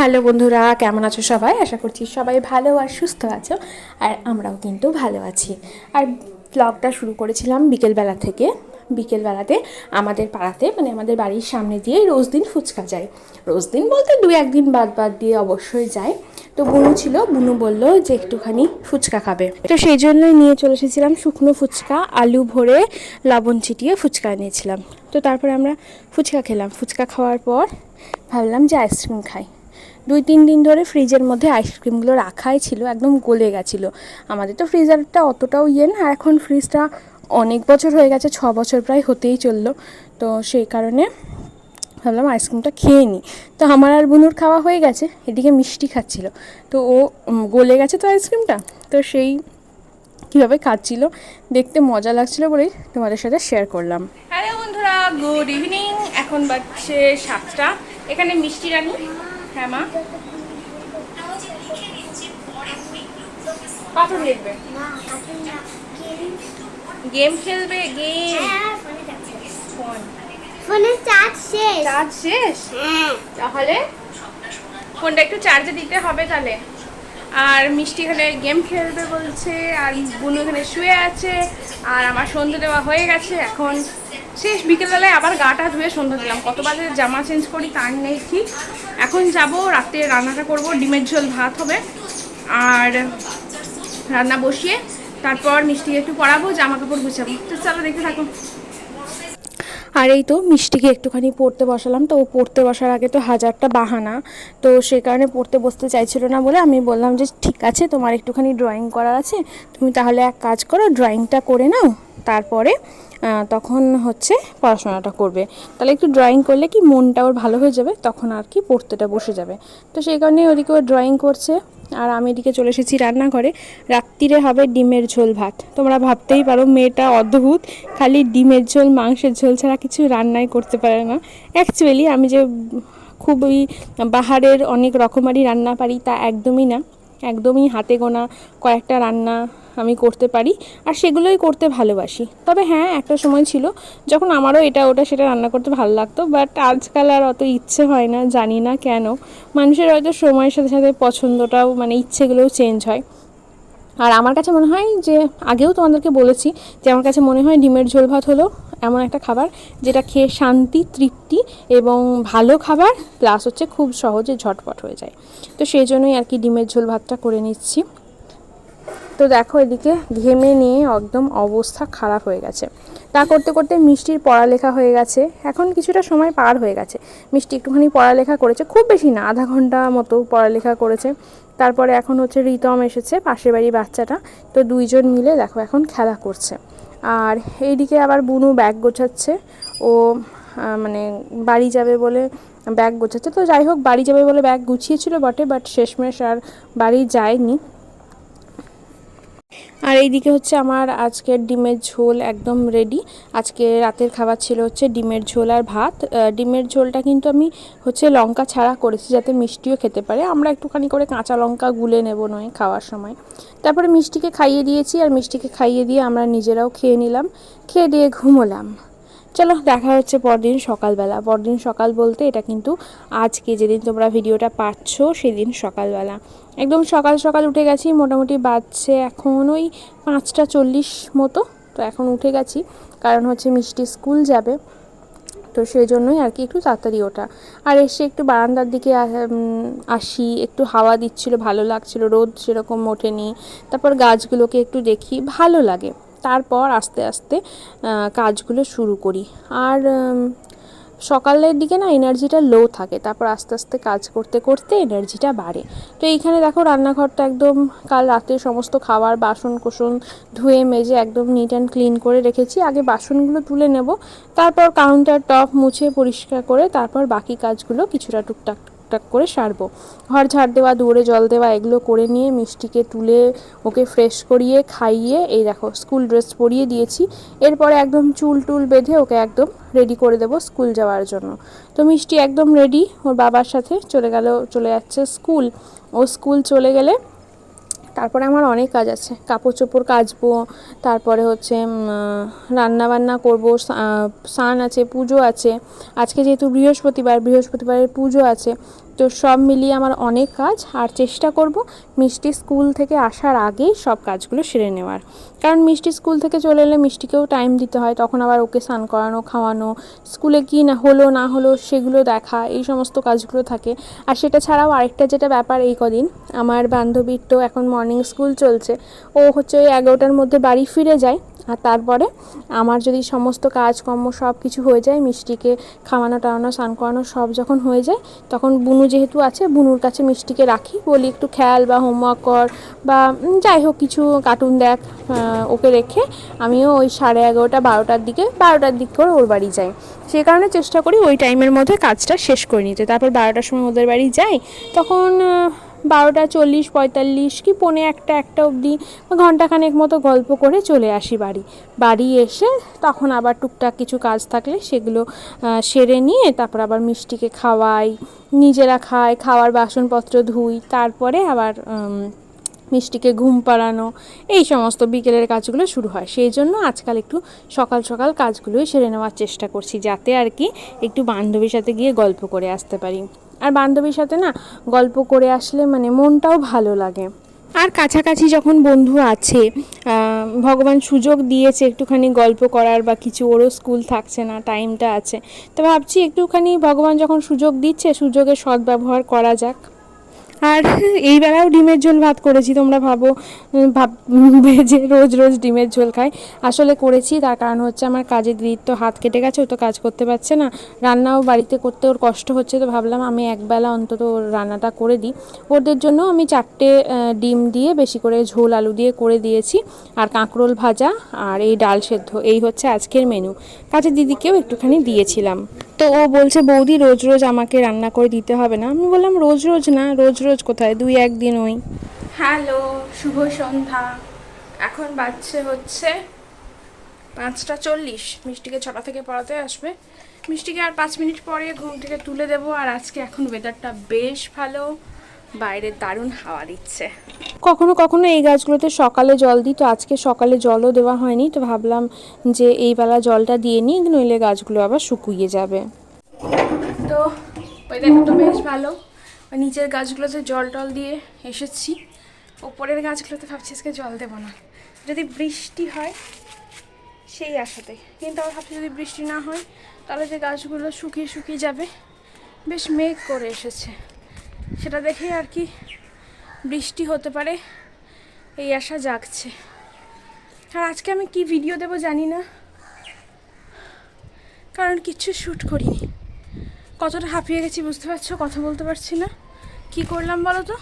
Hello বন্ধুরা, কেমন আছো সবাই? আশা করছি সবাই ভালো আর সুস্থ আছো, আর আমরাও কিন্তু ভালো আছি। আর ব্লগটা শুরু করেছিলাম বিকেলবেলা থেকে। বিকেলবেলাতে আমাদের পাড়াতে মানে আমাদের বাড়ির সামনে দিয়ে রোজ দিন ফুচকা যায়। রোজ দিন বলতে দু একদিন বাদ বাদ দিয়ে অবশ্যই যায়। তো বুনু ছিল, বুনু বলল যে একটুখানি ফুচকা খাবে। তো সেই জন্যই নিয়ে চলে এসেছিলাম শুকনো ফুচকা, আলু ভরে লবণ ছিটিয়ে ফুচকা নিয়েছিলাম তো তারপরে আমরা ফুচকা খেলাম। ফুচকা খাওয়ার পর ভাবলাম যে আইসক্রিম খাই। দুই তিন দিন ধরে ফ্রিজের মধ্যে আইসক্রিমগুলো রাখাই ছিল, একদম গলে গেছিল। আমাদের তো ফ্রিজারটা অতটাও ইয়ে না, এখন ফ্রিজটা অনেক বছর হয়ে গেছে, ছ বছর প্রায় হতেই চলল। তো সেই কারণে ভাবলাম আইসক্রিমটা খেয়ে নিই। তো আমার আর বুনুর খাওয়া হয়ে গেছে, এদিকে মিষ্টি খাচ্ছিল। তো ও গলে গেছে তো আইসক্রিমটা তো সেই কীভাবে খাচ্ছিল, দেখতে মজা লাগছিল বলেই তোমাদের সাথে শেয়ার করলাম। হ্যালো বন্ধুরা গুড ইভিনিং এখন বাজছে সাতটা। এখানে মিষ্টি রানি। হ্যাঁ মা? কার্টুন লিখবে। গেম খেলবে গেম। ফোনে চার্জ শেষ। চার্জ শেষ? হ্যাঁ। তাহলে? ফোনটা একটু চার্জে দিতে হবে তাহলে। আর মিষ্টি এখানে গেম খেলবে বলছে, আর বুনু এখানে শুয়ে আছে, আর আমার সন্ধে দেওয়া হয়ে গেছে, এখন শেষ। বিকেলবেলায় আবার গাটা ধুয়ে সন্ধ্যা দিলাম। কত বাজে জামা চেঞ্জ করি তার নেই ঠিক। এখন যাব, রাতে রান্নাটা করব, ডিমের ঝোল ভাত হবে, আর রান্না বসিয়ে তারপর মিষ্টিকে একটু পড়াবো জামা কাপড় গুছাবো। তো চলো দেখতে থাকো। আর এই তো মিষ্টিকে একটুখানি পড়তে বসালাম। তো ও পড়তে বসার আগে তো হাজারটা বাহানা। তো সে কারণে পড়তে বসতে চাইছিল না বলে আমি বললাম যে, ঠিক আছে, তোমার একটুখানি ড্রয়িং করার আছে। তুমি তাহলে এক কাজ করো ড্রয়িংটা করে নাও। তারপরে তখন হচ্ছে পড়াশোনাটা করবে। তাহলে একটু ড্রয়িং করলে কি মনটা ওর ভালো হয়ে যাবে? তখন আর কি পড়তেটা বসে যাবে। তো সেই কারণে ওদিকে ও ড্রয়িং করছে। আর আমি এদিকে চলে এসেছি রান্নাঘরে। রাত্রিরে হবে ডিমের ঝোল ভাত। তোমরা ভাবতেই পারো মেয়েটা অদ্ভুত। খালি ডিমের ঝোল, মাংসের ঝোল ছাড়া কিছু রান্নাই করতে পারে না। অ্যাকচুয়ালি আমি যে খুবই বাহারের অনেক রকমারি রান্না পারি তা একদমই না। একদমই হাতে গোনা কয়েকটা রান্না আমি করতে পারি আর সেগুলোই করতে ভালোবাসি। তবে হ্যাঁ একটা সময় ছিল যখন আমারও এটা ওটা সেটা রান্না করতে ভালো লাগতো বাট আজকাল আর অত ইচ্ছে হয় না, জানি না কেন। মানুষের হয়তো সময়ের সাথে সাথে পছন্দটাও মানে ইচ্ছেগুলোও চেঞ্জ হয়। আর আমার কাছে মনে হয় যে আগেও তোমাদেরকে বলেছি যে আমার কাছে মনে হয় ডিমের ঝোল ভাত হলো এমন একটা খাবার যেটা খেয়ে শান্তি, তৃপ্তি এবং ভালো খাবার প্লাস হচ্ছে খুব সহজে ঝটপট হয়ে যায়। তো সেই জন্যই আর কি ডিমের ঝোল ভাতটা করে নিচ্ছি। তো দেখো এদিকে ঘেমে নিয়ে একদম অবস্থা খারাপ হয়ে গেছে। তা করতে করতে মিষ্টির পড়ালেখা হয়ে গেছে। এখন কিছুটা সময় পার হয়ে গেছে। মিষ্টি একটুখানি পড়ালেখা করেছে, খুব বেশি না, আধা ঘণ্টা মতো পড়ালেখা করেছে। তারপরে এখন হচ্ছে রিতম এসেছে, পাশের বাড়ির বাচ্চাটা। তো দুইজন মিলে দেখো এখন খেলা করছে। আর এইদিকে আবার বুনু ব্যাগ গোছাচ্ছে। ও মানে বাড়ি যাবে বলে ব্যাগ গোছাচ্ছে। তো যাই হোক, বাড়ি যাবে বলে ব্যাগ গুছিয়েছিল বটে বাট শেষমেশ আর বাড়ি যায়নি। আর এইদিকে হচ্ছে আমার আজকের ডিমের ঝোল একদম রেডি আজকে রাতের খাবার ছিল হচ্ছে ডিমের ঝোল আর ভাত। ডিমের ঝোলটা কিন্তু আমি হচ্ছে লঙ্কা ছাড়া করেছি যাতে মিষ্টিও খেতে পারে। আমরা একটুখানি করে কাঁচা লঙ্কা গুলে নেব নয় খাওয়ার সময়। তারপরে মিষ্টিকে খাইয়ে দিয়েছি আর মিষ্টিকে খাইয়ে দিয়ে আমরা নিজেরাও খেয়ে নিলাম। খেয়ে দিয়ে ঘুমোলাম। চলো, দেখা হচ্ছে পরদিন সকালবেলা। পরদিন সকাল বলতে এটা কিন্তু আজকে। যেদিন তোমরা ভিডিওটা পাচ্ছ, সেদিন সকালবেলা। একদম সকাল সকাল উঠে গেছি, মোটামুটি বাজছে এখন ওই পাঁচটা চল্লিশ মতো, তো এখন উঠে গেছি। কারণ হচ্ছে মিষ্টি স্কুল যাবে, তো সেই জন্যই আর কি একটু তাড়াতাড়ি ওঠা। আর এসে একটু বারান্দার দিকে আসি, একটু হাওয়া দিচ্ছিল, ভালো লাগছিল, রোদ সেরকম ওঠেনি। তারপর গাছগুলোকে একটু দেখি, ভালো লাগে। তারপর আস্তে আস্তে কাজগুলো শুরু করি। আর সকালের দিকে না এনার্জিটা লো থাকে, তারপর আস্তে আস্তে কাজ করতে করতে এনার্জিটা বাড়ে। তো এইখানে দেখো রান্নাঘরটা একদম কাল রাতে সমস্ত খাবার বাসন কোসন ধুয়ে, মেজে একদম নিট অ্যান্ড ক্লিন করে রেখেছি। আগে বাসনগুলো তুলে নেব, তারপর কাউন্টার টপ মুছে পরিষ্কার করে তারপর বাকি কাজগুলো কিছুটা টুকটাক টুকটাক করে সারবো। ঘর ঝাড় দেওয়া দৌড়ে জল দেওয়া, এগুলো করে নিয়ে মিষ্টিকে তুলে ওকে ফ্রেশ করিয়ে খাইয়ে, এই দেখো স্কুল ড্রেস পরিয়ে দিয়েছি। এরপরে একদম চুল টুল বেঁধে ওকে একদম রেডি করে দেবো স্কুল যাওয়ার জন্য। তো মিষ্টি একদম রেডি ওর বাবার সাথে চলে গেল, চলে যাচ্ছে স্কুল ও স্কুল চলে গেলে তারপরে আমার অনেক কাজ আছে। কাপড় চোপড় কাচবো, তারপরে হচ্ছে রান্না বান্না করব স্নান আছে, পুজো আছে। আজকে যেহেতু বৃহস্পতিবার, বৃহস্পতিবারের পুজো আছে তো সব মিলিয়ে আমার অনেক কাজ আর চেষ্টা করব মিষ্টি স্কুল থেকে আসার আগেই সব কাজগুলো সেরে নেওয়ার। কারণ মিষ্টি স্কুল থেকে চলে এলে মিষ্টিকেও টাইম দিতে হয়, তখন আবার ওকে স্নান করানো, খাওয়ানো, স্কুলে কি না হলো না হলো সেগুলো দেখা, এই সমস্ত কাজগুলো থাকে। আর সেটা ছাড়াও আরেকটা যেটা ব্যাপার এই কদিন, আমার বান্ধবীর তো এখন মর্নিং স্কুল চলছে, ও হচ্ছে ওই এগারোটার মধ্যে বাড়ি ফিরে যায় আর তারপরে আমার যদি সমস্ত কাজকর্ম সব কিছু হয়ে যায়, মিষ্টিকে খাওয়ানো, টাওয়ানো, স্নান করানো সব যখন হয়ে যায়, তখন বুনু যেহেতু আছে, বুনুর কাছে মিষ্টিকে রাখি। বলি, একটু খেয়াল বা হোমওয়ার্ক কর বা যাই হোক, কিছু কার্টুন দেখ। ওকে রেখে আমিও ওই সাড়ে এগারোটা, বারোটার দিকে, বারোটার দিক করে ওর বাড়ি যাই। সেই কারণে চেষ্টা করি ওই টাইমের মধ্যে কাজটা শেষ করে নিতে। তারপর বারোটার সময় ওদের বাড়ি যাই, তখন বারোটা চল্লিশ, পঁয়তাল্লিশ কি পৌনে একটা একটা অবধি ঘন্টাখানেক মতো গল্প করে চলে আসি বাড়ি। বাড়ি এসে তখন আবার টুকটাক কিছু কাজ থাকলে সেগুলো সেরে নিয়ে তারপর আবার মিষ্টিকে খাওয়াই, নিজেরা খাই, খাওয়ার বাসনপত্র ধুই, তারপরে আবার মিষ্টিকে ঘুম পাড়ানো, এই সমস্ত বিকেলের কাজগুলো শুরু হয়। সেই জন্য আজকাল একটু সকাল সকাল কাজগুলোই সেরে নেওয়ার চেষ্টা করছি, যাতে আর কি একটু বান্ধবীর সাথে গিয়ে গল্প করে আসতে পারি। আর বান্ধবীর সাথে না গল্প করে আসলে মানে মনটাও ভালো লাগে। আর কাছাকাছি যখন বন্ধু আছে ভগবান সুযোগ দিয়েছে একটুখানি গল্প করার বা কিছু, ওরও স্কুল থাকছে না, টাইমটা আছে। তো ভাবছি একটুখানি ভগবান যখন সুযোগ দিচ্ছে, সুযোগের সদ্ব্যবহার করা যাক। আর এই বেলাও ডিমের ঝোল ভাত করেছি, তোমরা ভাবো ভাব যে রোজ রোজ ডিমের ঝোল খাই। আসলে করেছি, তার কারণ হচ্ছে আমার কাজের দিদির তো হাত কেটে গেছে, ও তো কাজ করতে পারছে না। রান্নাও বাড়িতে করতে ওর কষ্ট হচ্ছে, তো ভাবলাম আমি একবেলা অন্তত রান্নাটা করে দিই। ওদের জন্য আমি চারটে ডিম দিয়ে বেশি করে ঝোল আলু দিয়ে করে দিয়েছি, আর কাঁকরোল ভাজা, আর এই ডাল সেদ্ধ, এই হচ্ছে আজকের মেনু কাজের দিদিকেও একটুখানি দিয়েছিলাম। তো ও বলছে, বৌদি, রোজ রোজ আমাকে রান্না করে দিতে হবে না। আমি বললাম, রোজ রোজ না, রোজ রোজ কোথায়? দুই একদিন ওই। হ্যালো, শুভ সন্ধ্যা। এখন বাজছে হচ্ছে পাঁচটা চল্লিশ। মিষ্টিকে ছটা থেকে পড়াতে আসবে। মিষ্টিকে আর পাঁচ মিনিট পরে ঘুম থেকে তুলে দেবো। আর আজকে এখন ওয়েদারটা বেশ ভালো। বাইরে দারুণ হাওয়া দিচ্ছে। কখনো কখনো এই গাছগুলোতে সকালে জল দিই তো আজকে সকালে জলও দেওয়া হয়নি তো ভাবলাম যে এই বেলা জলটা দিয়ে নিই নইলে গাছগুলো আবার শুকিয়ে যাবে। তো ওয়েদারটা তো বেশ ভালো। নিচের গাছগুলোতে জল টল দিয়ে এসেছি। ওপরের গাছগুলোতে ভাবছি আজকে জল দেবো না। যদি বৃষ্টি হয় সেই আশাতে। কিন্তু আবার ভাবছি যদি বৃষ্টি না হয় তাহলে যে গাছগুলো শুকিয়ে শুকিয়ে যাবে বেশ মেঘ করে এসেছে। সেটা দেখে আর কি বৃষ্টি হতে পারে, এই আশা জাগছে। আর আজকে আমি কি ভিডিও দেবো জানি না, কারণ কিচ্ছু শ্যুট করিনি। কতটা হাঁপিয়ে গেছি বুঝতে পারছ? কথা বলতে পারছি না। কি করলাম বলো তো?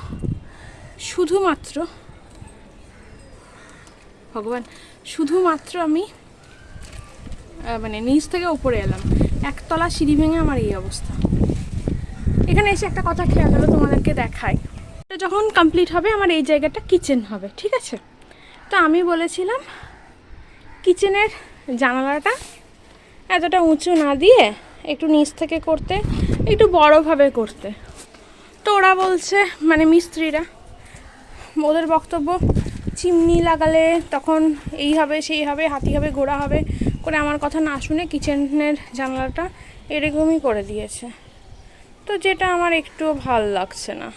শুধুমাত্র, ভগবান, শুধুমাত্র আমি মানে নিচ থেকে উপরে এলাম। একতলা সিঁড়ি ভেঙে আমার এই অবস্থা। এখানে এসে একটা কথা খেয়াল হলো, তোমাদেরকে দেখাই। এটা যখন কমপ্লিট হবে, আমার এই জায়গাটা কিচেন হবে, ঠিক আছে? তো আমি বলেছিলাম কিচেনের জানালাটা এতটা উঁচু না দিয়ে একটু নিচ থেকে করতে, একটু বড়োভাবে করতে। তো ওরা বলছে মানে মিস্ত্রিরা, ওদের বক্তব্য, চিমনি লাগালে তখন এই হবে, সেই হবে, হাতি হবে, ঘোড়া হবে, করে আমার কথা না শুনে কিচেনের জানালাটা এরকমই করে দিয়েছে। তো যেটা আমার একটুও ভালো লাগছে না।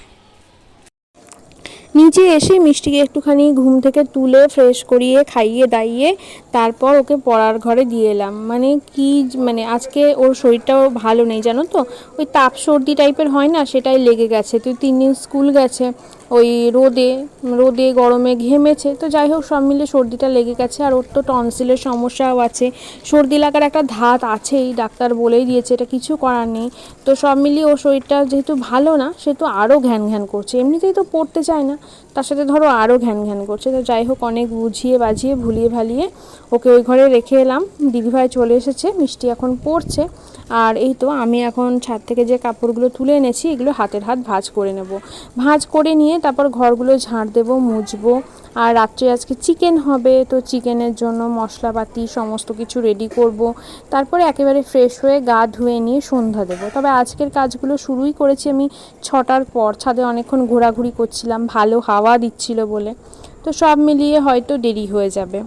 নিচে এসে মিষ্টিকে একটুখানি ঘুম থেকে তুলে ফ্রেশ করিয়ে খাইয়ে দাইয়ে তারপর ওকে পড়ার ঘরে দিয়ে এলাম। মানে কি মানে আজকে ওর শরীরটাও ভালো নেই জানো তো? ওই তাপ সর্দি টাইপের হয় না, সেটাই লেগে গেছে। তুই তিন দিন স্কুল গেছে। ওই রোদে রোদে গরমে ঘেমেছে। তো যাই হোক, সব মিলে সর্দিটা লেগে গেছে। আর ওর তো টনসিলের সমস্যাও আছে। সর্দি লাগার একটা ধাত আছেই, ডাক্তার বলেই দিয়েছে, এটা কিছু করার নেই। তো সব মিলিয়ে ওর শরীরটা যেহেতু ভালো না সেহেতু আরও ঘ্যান ঘ্যান করছে। এমনিতেই তো পড়তে চায় না, তার সাথে ধরো আরও ঘ্যান ঘ্যান করছে। তো যাই হোক, অনেক বুঝিয়ে বাজিয়ে, ভুলিয়ে ভালিয়ে ওকে ওই ঘরে রেখে এলাম। দিদিভাই চলে এসেছে, মিষ্টি এখন পড়ছে। আর এই তো আমি এখন ছাদ থেকে যে কাপড়গুলো তুলে এনেছি, এগুলো হাতের হাত ভাঁজ করে নেব। ভাঁজ করে নিয়ে তারপর ঘরগুলো ঝাঁট দেবো, মুছবো। আর রাত্রে আজকে চিকেন হবে, তো চিকেনের জন্য মশলাপাতি, সমস্ত কিছু রেডি করব। তারপরে একেবারে ফ্রেশ হয়ে গা ধুয়ে নিয়ে সন্ধ্যা দেবো। তবে আজকের কাজগুলো শুরুই করেছি আমি ছটার পর। ছাদে অনেকক্ষণ ঘোরাঘুরি করছিলাম, ভালো হাওয়া দিচ্ছিল বলে। তো সব মিলিয়ে হয়তো দেরি হয়ে যাবে।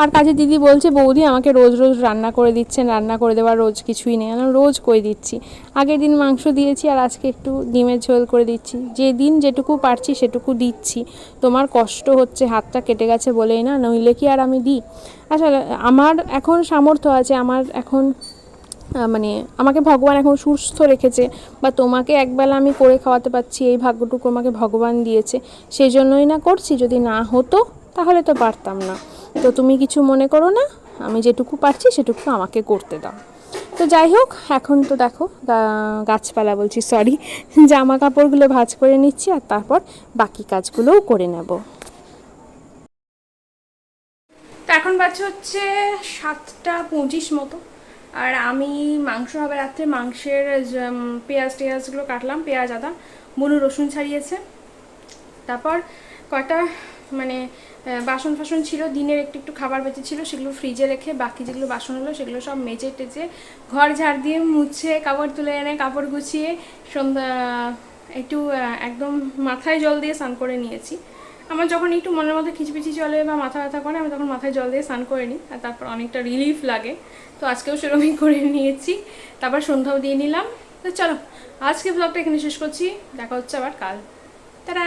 আর কাজে দিদি বলছে, বৌদি আমাকে রোজ রোজ রান্না করে দিচ্ছেন, রান্না করে দেওয়ার রোজ কিছুই নেই। আমি রোজ করে দিচ্ছি? আগের দিন মাংস দিয়েছি আর আজকে একটু ডিমের ঝোল করে দিচ্ছি। যে দিন যেটুকু পারছি সেটুকু দিচ্ছি। তোমার কষ্ট হচ্ছে, হাতটা কেটে গেছে বলেই না? নইলে কি আর আমি দিই? আসলে আমার এখন সামর্থ্য আছে, আমার এখন মানে আমাকে ভগবান এখন সুস্থ রেখেছে বা তোমাকে একবেলা আমি করে খাওয়াতে পারছি, এই ভাগ্যটুকু আমাকে ভগবান দিয়েছে সেই জন্যই না করছি। যদি না হতো তাহলে তো পারতাম না। তো তুমি কিছু মনে করো না, আমি যেটুকু পারছি সেটুকু আমাকে করতে দাও। তো যাই হোক, এখন তো দেখো গাছপালা বলছি সরি জামা কাপড়গুলো ভাজ করে নিচ্ছি আর তারপর বাকি কাজগুলোও করে নেব। তো এখন বাজছে হচ্ছে সাতটা পঁচিশ মতো, আর আমি মাংস হবে রাত্রে, মাংসের পেঁয়াজ টেয়াজগুলো কাটলাম, পেঁয়াজ, আদা বুনু রসুন ছাড়িয়েছে। তারপর কয়টা মানে বাসন ফাসন ছিল, দিনের একটু একটু খাবার বেঁচে ছিল, সেগুলো ফ্রিজে রেখে বাকি যেগুলো বাসন হলো সেগুলো সব মেজে টেজে ঘর ঝাড় দিয়ে মুছে, কাপড় তুলে এনে, কাপড় গুছিয়ে সন্ধ্যা, একটু একদম মাথায় জল দিয়ে স্নান করে নিয়েছি। আমার যখন একটু মনের মধ্যে খিচপিচি চলে বা মাথা ব্যথা করে, আমি তখন মাথায় জল দিয়ে স্নান করে নিই আর তারপর অনেকটা রিলিফ লাগে। তো আজকেও সেরকমই করে নিয়েছি। তারপর সন্ধ্যাও দিয়ে নিলাম। তো চলো আজকে ব্লগটা এখানে শেষ করছি। দেখা হচ্ছে আবার কাল। তারা